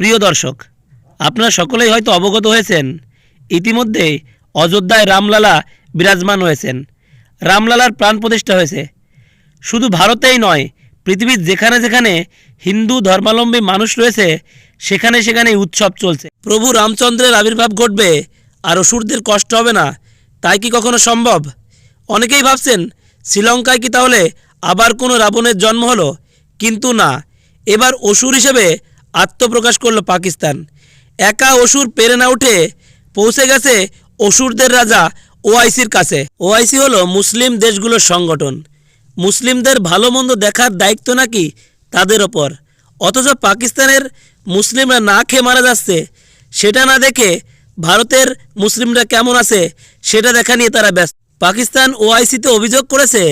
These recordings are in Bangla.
প্রিয় দর্শক, আপনারা সকলেই হয়তো অবগত হয়েছেন, ইতিমধ্যে অযোধ্যায় রামলালা বিরাজমান হয়েছেন। রামলালার প্রাণ প্রতিষ্ঠা হয়েছে। শুধু ভারতেই নয়, পৃথিবীর যেখানে যেখানে হিন্দু ধর্মাবলম্বী মানুষ রয়েছে, সেখানে সেখানে উৎসব চলছে। প্রভু রামচন্দ্রের আবির্ভাব ঘটবে, আর অসুরদের কষ্ট হবে না। তাই কি কখনো সম্ভব? অনেকেই ভাবছেন, শ্রীলঙ্কায় কি তাহলে আবার কোনো রাবণের জন্ম হলো? কিন্তু না। এবার অসুর হিসেবে আত্মপ্রকাশ করল পাকিস্তান। একা অসুর পেরে না উঠে পৌঁছে গেছে অসুরদের রাজা ওআইসির কাছে। ওআইসি হলো মুসলিম দেশগুলোর সংগঠন। মুসলিমদের ভালো মন্দ দেখার দায়িত্ব নাকি তাদের ওপর। অথচ পাকিস্তানের মুসলিমরা না খেয়ে মারা যাচ্ছে, সেটা না দেখে ভারতের মুসলিমরা কেমন আছে সেটা দেখা নিয়ে তারা ব্যস্ত। পাকিস্তান ওআইসিতে অভিযোগ করেছে,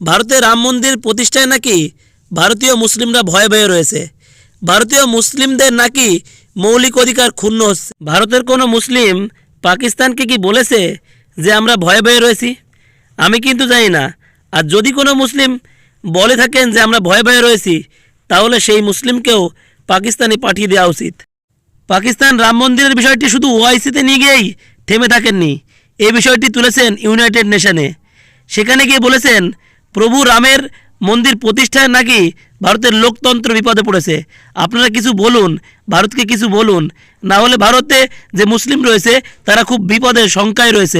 ভারতে রাম মন্দির প্রতিষ্ঠায় নাকি ভারতীয় মুসলিমরা ভয়ে ভয়ে রয়েছে। ভারতীয় মুসলিমদের নাকি মৌলিক অধিকার ক্ষুণ্ণ হচ্ছে? ভারতের কোনো মুসলিম পাকিস্তানকে কি বলেছে যে আমরা ভয়ে ভয়ে রয়েছি? আমি কিন্তু জানি না। আর যদি কোনো মুসলিম বলে থাকেন যে আমরা ভয়ে ভয়ে রয়েছি, তাহলে সেই মুসলিমকেও পাকিস্তানে পাঠিয়ে দেওয়া উচিত। পাকিস্তান রাম মন্দিরের বিষয়টি শুধু ওআইসিতে নিয়ে গিয়েই থেমে থাকেননি। এই বিষয়টি তুলেছেন ইউনাইটেড নেশনে। সেখানে গিয়ে বলেছেন, প্রভু রামের মন্দির প্রতিষ্ঠায় নাকি ভারতের লোকতন্ত্র বিপদে পড়েছে? আপনারা কিছু বলুন, ভারতকে কিছু বলুন। না হলে ভারতে যে মুসলিম রয়েছে, তারা খুব বিপদের শঙ্কায় রয়েছেন